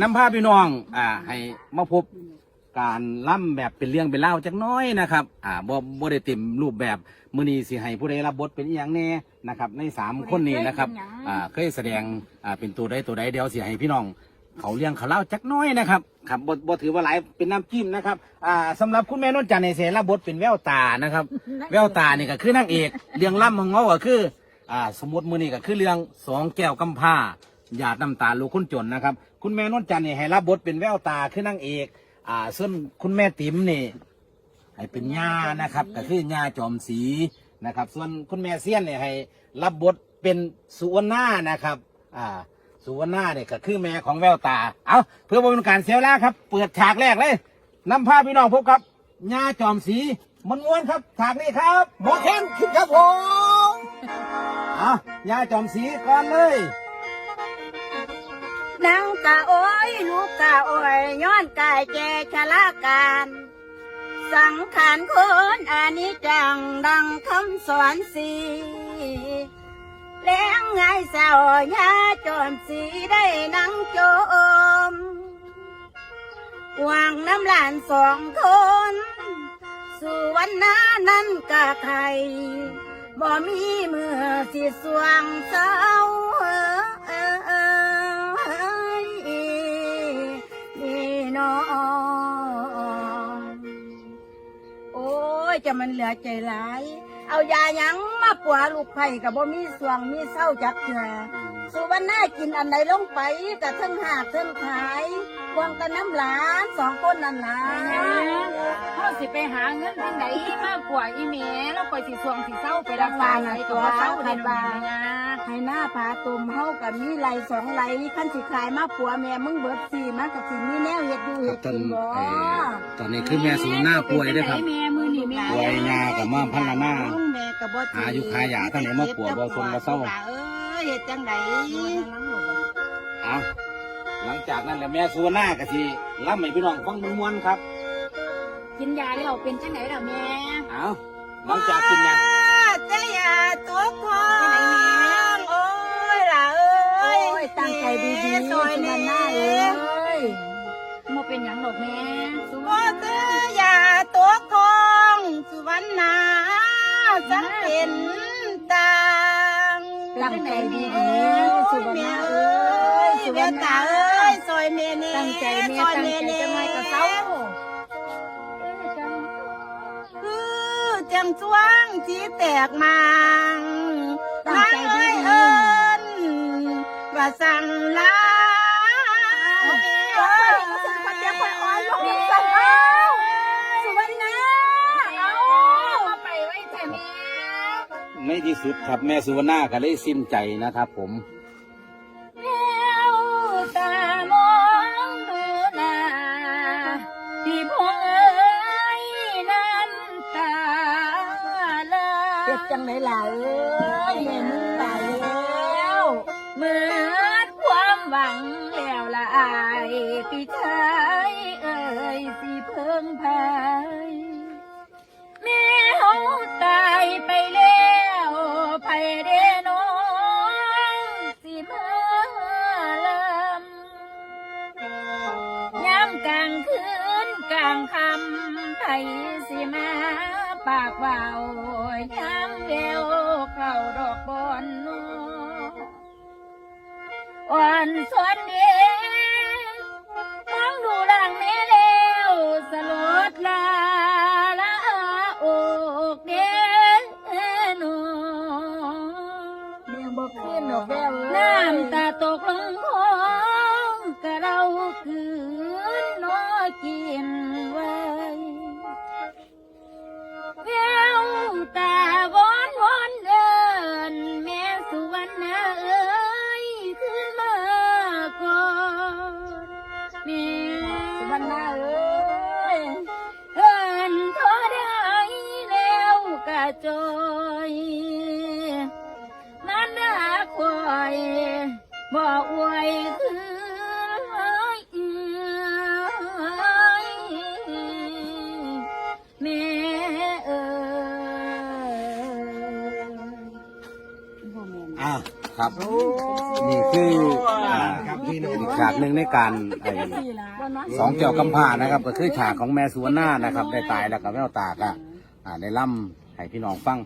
น้ำพาพี่น้อง อ่า ให้มาพบการล่ำแบบเป็นเรื่องเป็นเล่าวจักหน้อยนะครับ อ่าบ่บ่ได้เต็มรูปแบบมือนี้สิให้ผู้ใดรับบทเป็นอหย่างแน่นะครับ ในสามคนนี้นะครับ อ่า เคยแสดง อ่า เป็นตัวใดตัวใดเดี๋ยวสิให้พี่น้อง เขาเลี้ยงเขาเล่าจักหน้อยนะครับ ครับบ่บ่ถือว่าหลายเป็นน้ำจิ้มนะครับ อ่าสำหรับคุณแม่นนท์จันทร์ในเสรับบทเป็นแววตานะครับ แววตานี่ก็คือนางเอก เรื่องล่ำของเขาก็คือ อ่า สมมติมือนี้ก็คือเรื่องสองแก้วกำพร้า หยาดน้ำตาลูกคนจนนะครับ คุณแม่นวลจันทร์นี่ให้รับบทเป็นแววตาคือนางเอก อ่าส่วนคุณแม่ติ๋มนี่ให้เป็นย่านะครับก็คือย่าจอมศรีนะครับ ส่วนคุณแม่เซียนเนี่ยให้รับบทเป็นสุวรรณานะครับ อ่า สุวรรณาเนี่ยก็คือแม่ของแววตา เอาเพื่อบ่เป็นการเสียเวลาครับ เปิดฉากแรกเลยนำพาพพี่น้องพบกับย่าจอมศรีมันม้วนครับฉากนี้ครับหมอแคนขึ้นครับผมเอาย่าจอมศรีก่อนเลย กะโอยลูกกะโอยย้อนกายแก่ชะลาการ สังขารคนอานิจจังดังคำสอนสีแล้งไงสาวยาจอมสีได้นังโจมวางน้ำหลานสองคนสู่วันนานั้นกะใครบ่มีมือสิสวงเศร้า จะมันเหลือใจหลาย เอายาหยังมาปัวลูกไผ่กับบ่มีสวงมีเศร้าจักเถื่อสุวรรณากินอันใดลงไปกับทั้งหากทั้งขายควงกันน้ำหลานสองคนนั่นล่ะเขาสิไปหาเงินทางไหนมากกว่าอีเมลแล้วไปสิสวงสิเศร้าไปรักษาไหนก็บ่เศร้าเด่นบานะให้หน้าผาตุ่มเฮากับมีไหลสองไหลขั้นสิขายมาผัวแม่มึงเบิดสี่มันกับสิมีแนวเฮ็ดอยู่ครัเฮ็บดตอนกินบ่เอ่อตอนนี้คือแม่สูหน้าป่วยด้วยครับแม่มือนี่แม่ ป่วยยากับม่อมพันละมาแม่ก็บ่หาอยู่ขายยาตั้งแต่มาผัวบ่ทรงบ่เศร้าเอ้ยเฮ็ดจังไดเอาหลังจากนั้นแล้วแม่สูหน้าก็สิรับให้พี่น้องฟังมวนๆครับ กินยาแล้วเป็นจังไหนล่ะแม่เอาหลังจากกินยาแต่อย่าตัวคอ ตาณาเอ้ยซอยแม่นี่ตั้งใจแม่ซอยตั้งแม่ใจนี่จะไม่ก็เศร้าคือจังช่วงที่แตกมางตั้งใจดีเอิญว่าสั่งลาสุวรรณาเอาไปไว้แต่แม่ในที่สุดครับแม่สุวรรณาก็เลยสิ้นใจนะครับผม เจ็บจังไหนล่ะเอ้ยแม่มึงตายแล้วเหมือนความหวังแล้วละอายพี่ชายเอ่ยสิเพิ่งพายแม่เขาตายไปแล้วไปเดน้องสิเมื่อลำย้ำกลางคืนกลางคำไทยสิมาปากเบา ขึ้นดอกแก้วเอ้ย น้ำตาตกลงคอ ครับ นี่คืออ่าอีกฉากหนึ่งในการไอ้สองเกี่ยวกำพร้านะครับ ก็คือฉากของแม่สุวรรณานะครับ ได้ตายแล้วกับแม่ตากอะอ่าได้ล่ำให้พี่น้องฟัง